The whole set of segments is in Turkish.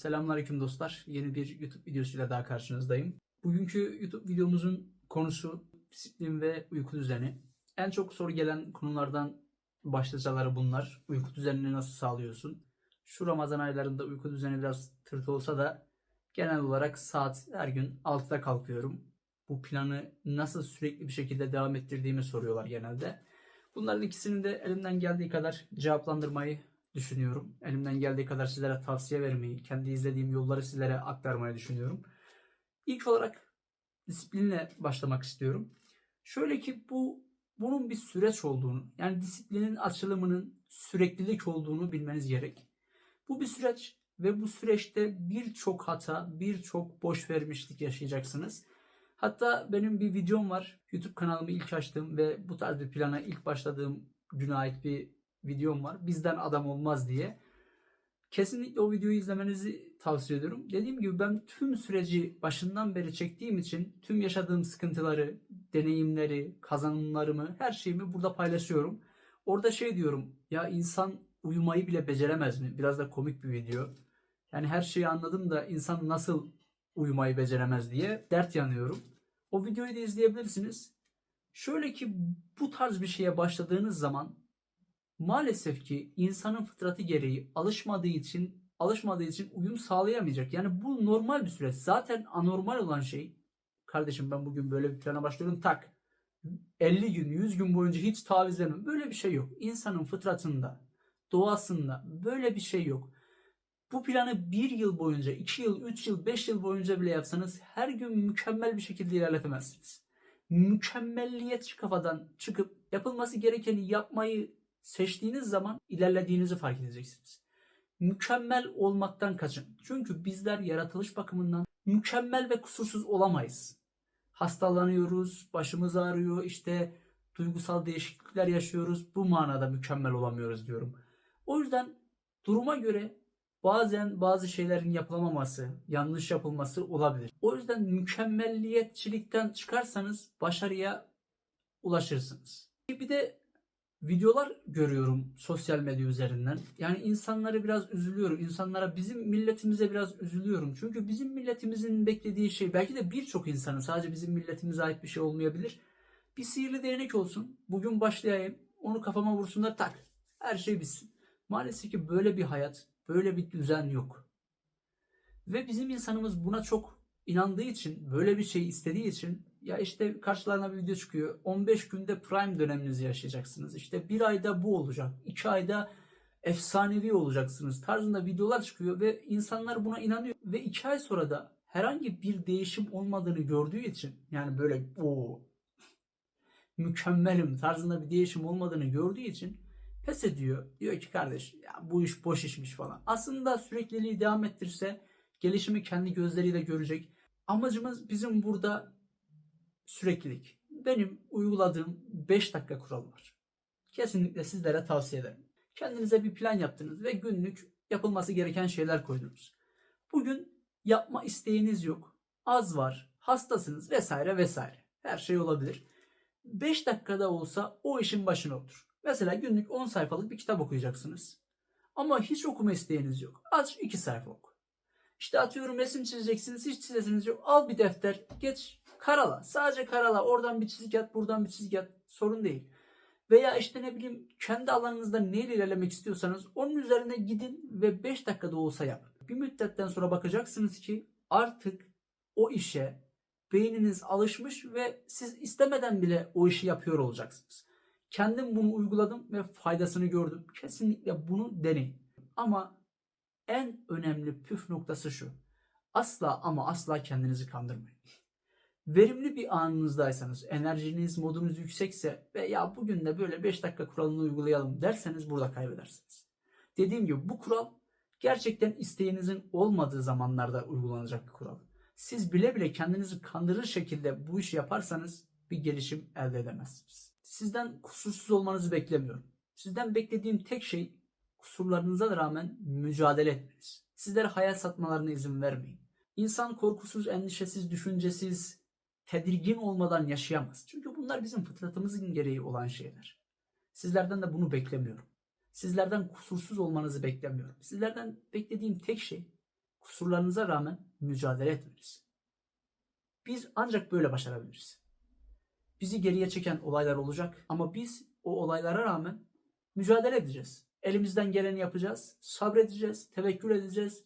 Selamünaleyküm dostlar. Yeni bir YouTube videosuyla daha karşınızdayım. Bugünkü YouTube videomuzun konusu disiplin ve uyku düzeni. En çok soru gelen konulardan başlıcaları bunlar. Uyku düzenini nasıl sağlıyorsun? Şu Ramazan aylarında uyku düzeni biraz tırt olsa da genel olarak saat her gün 6'da kalkıyorum. Bu planı nasıl sürekli bir şekilde devam ettirdiğimi soruyorlar genelde. Bunların ikisini de elimden geldiği kadar cevaplandırmayı düşünüyorum. Elimden geldiği kadar sizlere tavsiye vermeyi, kendi izlediğim yolları sizlere aktarmayı düşünüyorum. İlk olarak disiplinle başlamak istiyorum. Şöyle ki bu bunun bir süreç olduğunu, yani disiplinin açılımının süreklilik olduğunu bilmeniz gerek. Bu bir süreç ve bu süreçte birçok hata, birçok boş vermişlik yaşayacaksınız. Hatta benim bir videom var. YouTube kanalımı ilk açtığım ve bu tarz bir plana ilk başladığım güne ait bir videom var. Bizden adam olmaz diye. Kesinlikle o videoyu izlemenizi tavsiye ediyorum. Dediğim gibi ben tüm süreci başından beri çektiğim için tüm yaşadığım sıkıntıları, deneyimleri, kazanımlarımı, her şeyimi burada paylaşıyorum. Orada şey diyorum. Ya insan uyumayı bile beceremez mi? Biraz da komik bir video. Yani her şeyi anladım da insan nasıl uyumayı beceremez diye dert yanıyorum. O videoyu da izleyebilirsiniz. Şöyle ki bu tarz bir şeye başladığınız zaman maalesef ki insanın fıtratı gereği alışmadığı için alışmadığı için uyum sağlayamayacak. Yani bu normal bir süreç. Zaten anormal olan şey kardeşim ben bugün böyle bir plana başlıyorum tak 50 gün 100 gün boyunca hiç taviz vermem. Böyle bir şey yok. İnsanın fıtratında doğasında böyle bir şey yok. Bu planı bir yıl boyunca, iki yıl, üç yıl, beş yıl boyunca bile yapsanız her gün mükemmel bir şekilde ilerletemezsiniz. Mükemmelliyetçi kafadan çıkıp yapılması gerekeni yapmayı seçtiğiniz zaman ilerlediğinizi fark edeceksiniz. Mükemmel olmaktan kaçın. Çünkü bizler yaratılış bakımından mükemmel ve kusursuz olamayız. Hastalanıyoruz, başımız ağrıyor, işte duygusal değişiklikler yaşıyoruz. Bu manada mükemmel olamıyoruz diyorum. O yüzden duruma göre bazen bazı şeylerin yapılamaması, yanlış yapılması olabilir. O yüzden mükemmelliyetçilikten çıkarsanız başarıya ulaşırsınız. Bir de videolar görüyorum sosyal medya üzerinden. Yani insanları biraz üzülüyorum. İnsanlara bizim milletimize biraz üzülüyorum. Çünkü bizim milletimizin beklediği şey belki de birçok insanın sadece bizim milletimize ait bir şey olmayabilir. Bir sihirli değnek olsun. Bugün başlayayım. Onu kafama vursunlar tak. Her şey bitsin. Maalesef ki böyle bir hayat, böyle bir düzen yok. Ve bizim insanımız buna çok inandığı için, böyle bir şey istediği için ya işte karşılarına bir video çıkıyor. 15 günde prime döneminizi yaşayacaksınız. İşte bir ayda bu olacak. 2 ayda efsanevi olacaksınız tarzında videolar çıkıyor ve insanlar buna inanıyor. Ve 2 ay sonra da herhangi bir değişim olmadığını gördüğü için yani böyle o mükemmelim tarzında bir değişim olmadığını gördüğü için pes ediyor. Diyor ki kardeş ya bu iş boş işmiş falan. Aslında sürekliliği devam ettirse gelişimi kendi gözleriyle görecek. Amacımız bizim burada süreklilik. Benim uyguladığım 5 dakika kuralı var. Kesinlikle sizlere tavsiye ederim. Kendinize bir plan yaptınız ve günlük yapılması gereken şeyler koydunuz. Bugün yapma isteğiniz yok. Az var, hastasınız vesaire vesaire. Her şey olabilir. 5 dakikada olsa o işin başına otur. Mesela günlük 10 sayfalık bir kitap okuyacaksınız. Ama hiç okuma isteğiniz yok. Az 2 sayfa oku. İşte atıyorum resim çizeceksiniz, hiç çizesiniz yok. Al bir defter, geç karala. Sadece karala. Oradan bir çizik at, buradan bir çizik at. Sorun değil. Veya işte ne bileyim kendi alanınızda neyle ilerlemek istiyorsanız onun üzerine gidin ve 5 dakikada olsa yapın. Bir müddetten sonra bakacaksınız ki artık o işe beyniniz alışmış ve siz istemeden bile o işi yapıyor olacaksınız. Kendim bunu uyguladım ve faydasını gördüm. Kesinlikle bunu deneyin. Ama en önemli püf noktası şu. Asla ama asla kendinizi kandırmayın. Verimli bir anınızdaysanız, enerjiniz, modunuz yüksekse ve ya bugün de böyle 5 dakika kuralını uygulayalım derseniz burada kaybedersiniz. Dediğim gibi bu kural gerçekten isteğinizin olmadığı zamanlarda uygulanacak bir kural. Siz bile bile kendinizi kandırır şekilde bu işi yaparsanız bir gelişim elde edemezsiniz. Sizden kusursuz olmanızı beklemiyorum. Sizden beklediğim tek şey kusurlarınıza rağmen mücadele etmeniz. Sizlere hayal satmalarına izin vermeyin. İnsan korkusuz, endişesiz, düşüncesiz, tedirgin olmadan yaşayamaz. Çünkü bunlar bizim fıtratımızın gereği olan şeyler. Sizlerden de bunu beklemiyorum. Sizlerden kusursuz olmanızı beklemiyorum. Sizlerden beklediğim tek şey kusurlarınıza rağmen mücadele etmeniz. Biz ancak böyle başarabiliriz. Bizi geriye çeken olaylar olacak ama biz o olaylara rağmen mücadele edeceğiz. Elimizden geleni yapacağız, sabredeceğiz, tevekkül edeceğiz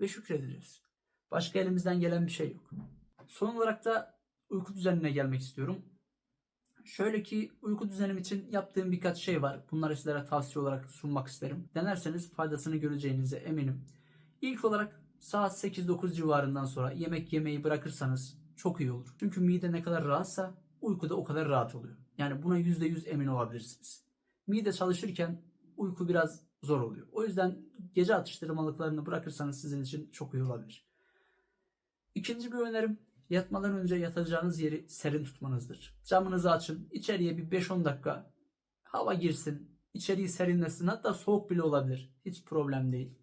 ve şükredeceğiz. Başka elimizden gelen bir şey yok. Son olarak da uyku düzenine gelmek istiyorum. Şöyle ki uyku düzenim için yaptığım birkaç şey var. Bunları sizlere tavsiye olarak sunmak isterim. Denerseniz faydasını göreceğinize eminim. İlk olarak saat 8-9 civarından sonra yemek yemeyi bırakırsanız çok iyi olur. Çünkü mide ne kadar rahatsa uyku da o kadar rahat oluyor. Yani buna %100 emin olabilirsiniz. Mide çalışırken uyku biraz zor oluyor. O yüzden gece atıştırmalıklarını bırakırsanız sizin için çok iyi olabilir. İkinci bir önerim yatmadan önce yatacağınız yeri serin tutmanızdır. Camınızı açın, içeriye bir 5-10 dakika hava girsin, içeriği serinlesin hatta soğuk bile olabilir. Hiç problem değil.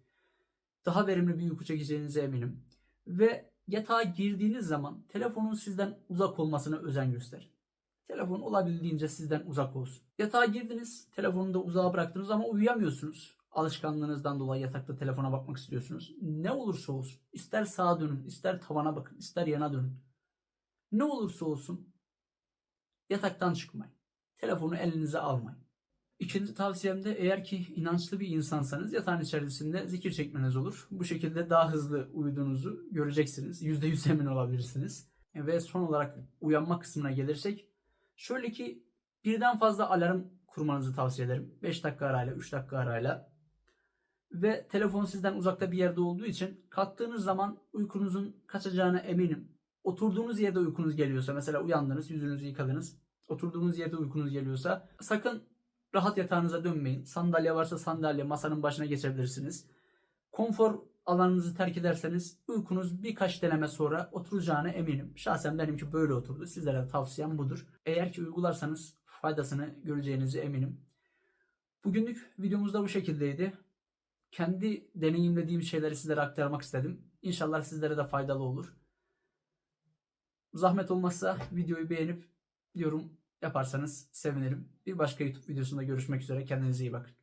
Daha verimli bir uyku çekeceğinize eminim. Ve yatağa girdiğiniz zaman telefonun sizden uzak olmasına özen gösterin. Telefon olabildiğince sizden uzak olsun. Yatağa girdiniz, telefonu da uzağa bıraktınız ama uyuyamıyorsunuz. Alışkanlığınızdan dolayı yatakta telefona bakmak istiyorsunuz. Ne olursa olsun, ister sağa dönün, ister tavana bakın, ister yana dönün. Ne olursa olsun yataktan çıkmayın. Telefonu elinize almayın. İkinci tavsiyem de eğer ki inançlı bir insansanız yatağın içerisinde zikir çekmeniz olur. Bu şekilde daha hızlı uyuduğunuzu göreceksiniz. %100 emin olabilirsiniz. Ve son olarak uyanma kısmına gelirsek Şöyle ki birden fazla alarm kurmanızı tavsiye ederim. 5 dakika arayla, 3 dakika arayla. Ve telefon sizden uzakta bir yerde olduğu için kalktığınız zaman uykunuzun kaçacağına eminim. Oturduğunuz yerde uykunuz geliyorsa, mesela uyandınız, yüzünüzü yıkadınız. Oturduğunuz yerde uykunuz geliyorsa sakın rahat yatağınıza dönmeyin. Sandalye varsa sandalye, masanın başına geçebilirsiniz. Konfor alanınızı terk ederseniz uykunuz birkaç deneme sonra oturacağına eminim. Şahsen benimki böyle oturdu. Sizlere tavsiyem budur. Eğer ki uygularsanız faydasını göreceğinize eminim. Bugünlük videomuz da bu şekildeydi. Kendi deneyimlediğim şeyleri sizlere aktarmak istedim. İnşallah sizlere de faydalı olur. Zahmet olmazsa videoyu beğenip yorum yaparsanız sevinirim. Bir başka YouTube videosunda görüşmek üzere. Kendinize iyi bakın.